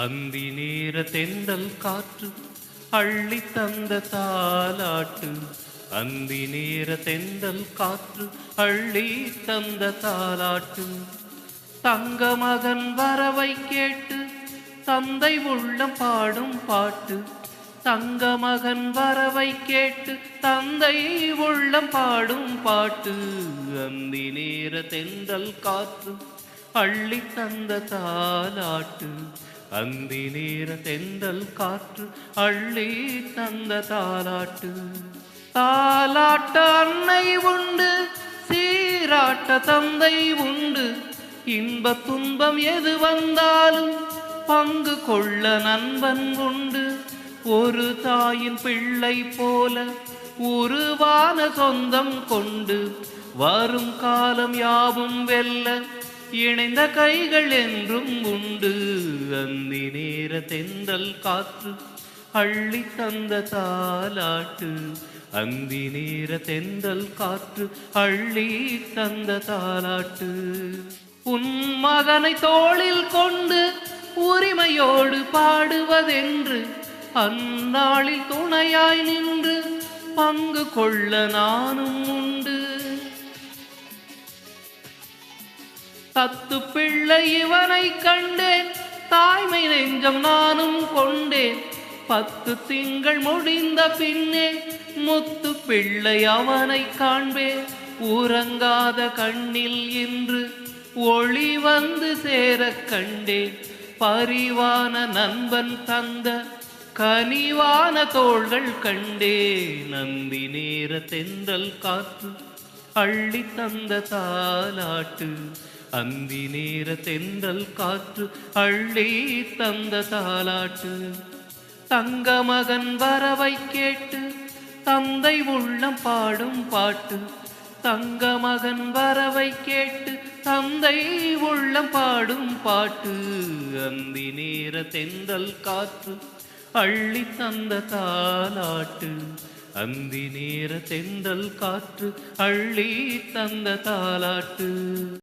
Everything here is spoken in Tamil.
அந்தி நேர தென்றல் காற்று அள்ளி தந்த தாலாட்டு. அந்தி நேர தென்றல் காற்று அள்ளி தந்த தாலாட்டு. தங்க மகன் வரவை கேட்டு தந்தை உள்ளம் பாடும் பாட்டு. தங்க மகன் வரவை கேட்டு தந்தை உள்ளம் பாடும் பாட்டு. அந்தி நேர தென்றல் காற்று அள்ளி தந்த தாலாட்டு. அந்தி நேர தென்றல் காற்று அள்ளி தந்த தாலாட்டு. தாலாட்ட அன்னை உண்டு சீராட்ட தந்தை உண்டு. இன்ப துன்பம் எது வந்தாலும் பங்கு கொள்ள நண்பன் உண்டு. ஒரு தாயின் பிள்ளை போல உருவான சொந்தம் கொண்டு வரும் காலம் யாவும் வெல்ல இணைந்த கைகள் என்றும் உண்டு. அந்தி நேர தெந்தல் காற்று அள்ளி தந்த தாலாட்டு. அந்தி நேர தெந்தல் காற்று அள்ளி தந்த தாலாட்டு. உன் மகனை தோளில் கொண்டு உரிமையோடு பாடுவதென்று அந்நாளில் துணையாய் நின்று பங்கு கொள்ள நானும் உண்டு. தத்து பிள்ளை இவனை கண்டேன். தாய்மை நெஞ்சம் நானும் கொண்டேன். பத்து திங்கள் முடிந்த பின்னே முத்து பிள்ளை அவனை காண்பேன். உறங்காத கண்ணில் இன்று ஒளி வந்து சேர கண்டேன். பரிவான நண்பன் தந்த கனிவான தோள்கள் கண்டே. நந்தி நேர தென்றல் காற்று அள்ளி தந்த தாலாட்டு அந்தி நேர தென்றல் காற்று அள்ளி தந்த தாலாட்டு. தங்க மகன் வரவை கேட்டு தந்தை உள்ளம் பாடும் பாட்டு. தங்க மகன் வரவை கேட்டு தந்தை உள்ளம் பாடும் பாட்டு. அந்தி நேர தென்றல் காற்று அள்ளி தந்த தாலாட்டு. அந்தி நேர தென்றல் காற்று அள்ளி தந்த தாலாட்டு.